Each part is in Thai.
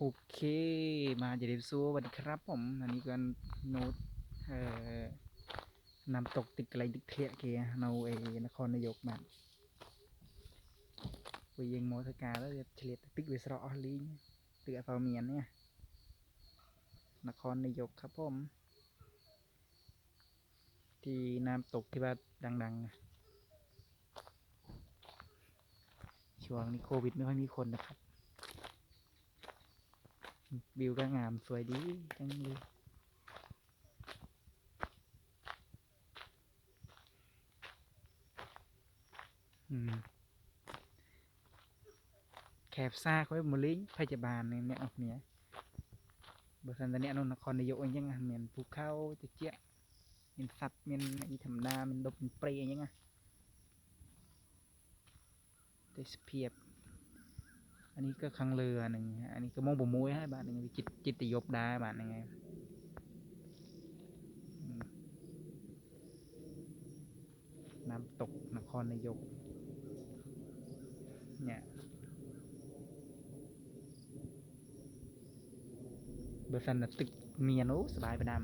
โอเค มาเจเดฟซูสวัสดีครับผม อันนี้ก็โน้ตเอ่อนำตกติดอะไรดิกเทียเกียเราเอนครนายกมาไปยิงโมทกาแล้วเฉลี่ยติกวิสระอลีเตือฟาเมียนเนี่ย นครนายกครับผม ที่น้ำตกที่ว่าดังๆอะช่วงนี้โควิดไม่ค่อยมีคนนะครับ วิวก็งามสวยดีจังเลยอืมแคบซ่าเขาไปหมดเลยพยาบาลเนี่ยเนี่ยเอาเนี่ยบริษัทเนี่ยนนนครนายกเองยังไงเหมือนภูเขาจะเจี๊ยะมีสัตว์มีอีธรรมดามีดบมีเปรย์ยังไงเตสเพียบ อันนี้ก็คังเรือหนึ่งอันนี้ก็มองบมวยให้บาทหนึ่งจิตจิตติยบได้บาทหนึ่งไงน้ำตกนครนายก เนี่ยเบอร์สันตึกเมียนโอ้สบายประดำ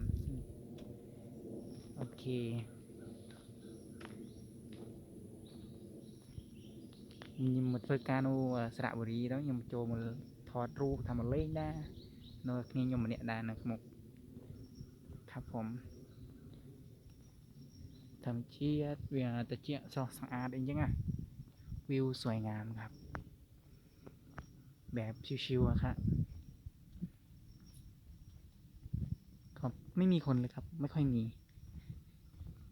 อืมโอเค nhưng mà phơi cano ở sạ bờ đó nhưng mà cho mà thọt ru ทำมาเล่นได้เนอะนี่ยมเนี่ยได้นะหมกครับผมทำเชียดเวียตะเจียสองสังอาดเองยังอะวิวสวยงามครับ แบบชิวๆครับครับไม่มีคนเลยครับ ไม่ค่อยมี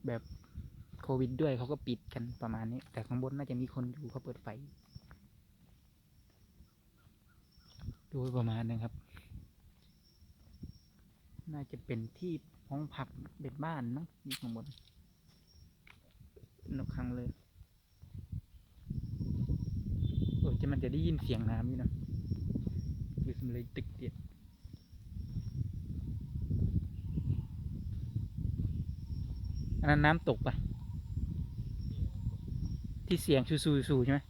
แบบ โควิดด้วยเขาก็ปิดกันประมาณนี้ แต่ข้างบนน่าจะมีคนอยู่เขาเปิดไฟ ดูประมาณนึงครับ น่าจะเป็นที่ห้องพักเป็นบ้านมั้งอยู่ข้างบนนกครั้งเลยเออจะมันจะได้ยินเสียงน้ำอยู่นะคือสมันเลยตึกเตียดอันนั้นน้ำตกปะ ที่เสียงสูๆๆใช่ไหม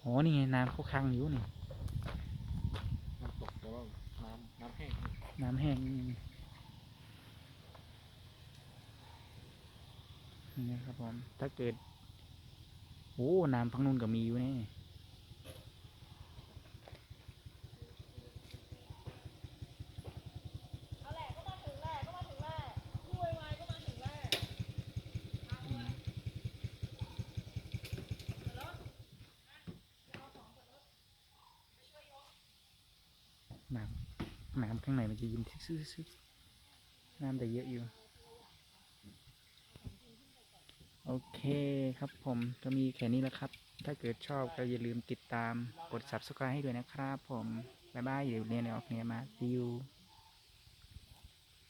โอ้นี่ไงน้ำเขาคังอยู่นี่น้ำตกแต่ว่าน้ำน้ำแห้งน้ำแห้งนี่นี่ครับผมถ้าเกิดโอ้น้ำพังนุ่นก็มีอยู่นี่ เอาแหละก็มาถึงแหละก็มาถึงแหละรวยไวก็มาถึงแหละ น้ำน้ำข้างในมันจะยินซึซึน้ำแต่เยอะอยู่ โอเคครับผมก็มีแค่นี้แล้วครับ ถ้าเกิดชอบก็อย่าลืมติดตามกด subscribe ให้ด้วยนะครับผม บ๊ายบายเดี๋ยวเรียนออกเนี่ยมาซิว